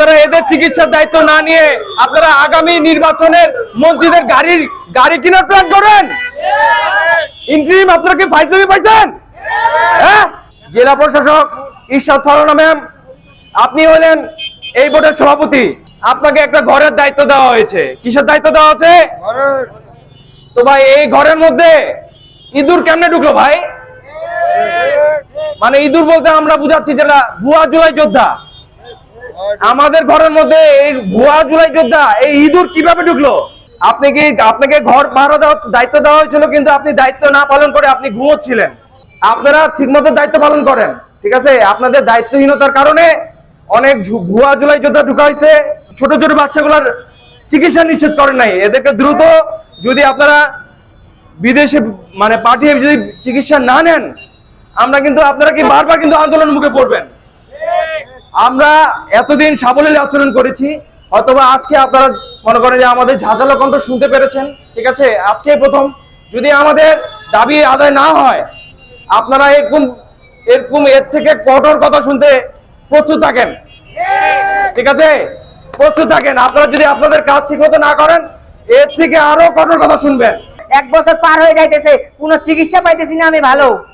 আপনারা এদের চিকিৎসার দায়িত্ব না নিয়ে আপনারা আগামী নির্বাচনের মন্ত্রীদের গাড়ির গাড়ি কেনার প্ল্যান করেন? ইন্টারিম আপনারা কি ফাইজলামি পাইছেন? হ্যাঁ? জেলা প্রশাসক ঈশ্বর ফারুনা ম্যাম আপনি হলেন এই বোর্ডের সভাপতি। আপনাকে একটা ঘরের দায়িত্ব দেওয়া হয়েছে। কিসের দায়িত্ব দেওয়া আছে তো ভাই এই ঘরের মধ্যে ইঁদুর কেমনে ঢুকলো ভাই? মানে ইঁদুর বলতে আমরা বুঝাচ্ছি যেটা ভুয়া জুলাই যোদ্ধা। আমাদের ঘরের মধ্যে এই ভুয়া জুলাই যোদ্ধা, এই ইঁদুর কীভাবে ঢুকলো? আপনি কি আপনাকে ঘর ভাড়া দেওয়ার দায়িত্ব দেওয়া হয়েছিল কিন্তু আপনি দায়িত্ব না পালন করে আপনি ঘুমোচ্ছিলেন? আপনারা ঠিকমতো দায়িত্ব পালন করেন, ঠিক আছে? আপনাদের দায়িত্বহীনতার কারণে অনেক ভুয়া জুলাই যোদ্ধা ঢুকা হয়েছে। ছোট ছোট বাচ্চাগুলোর চিকিৎসা নিশ্চিত করেন নাই। এদেরকে দ্রুত যদি আপনারা বিদেশে মানে পাঠিয়ে যদি চিকিৎসা না নেন, আমরা কিন্তু, আপনারা কি বারবার কিন্তু আন্দোলন মুখে পড়বেন? আমরা এতদিন সাবলীল আচরণ করেছি, অথবা আজকে আপনারা মনে করেন যে আমাদের ঝাঁঝালো কণ্ঠ শুনতে পেরেছেন, ঠিক আছে? আজকে প্রথম। যদি আমাদের দাবি আদায় না হয়, আপনারা এরকম এরকম এর থেকে কঠোর কথা শুনতে প্রস্তুত থাকেন। ঠিক আছে? প্রস্তুত থাকেন। আপনারা যদি আপনাদের কাজ ঠিক মতো না করেন, এর থেকে আরও কঠোর কথা শুনবেন। এক বছর পার হয়ে যাইতেছে, কোনো চিকিৎসা পাইতেছি না আমি ভালো।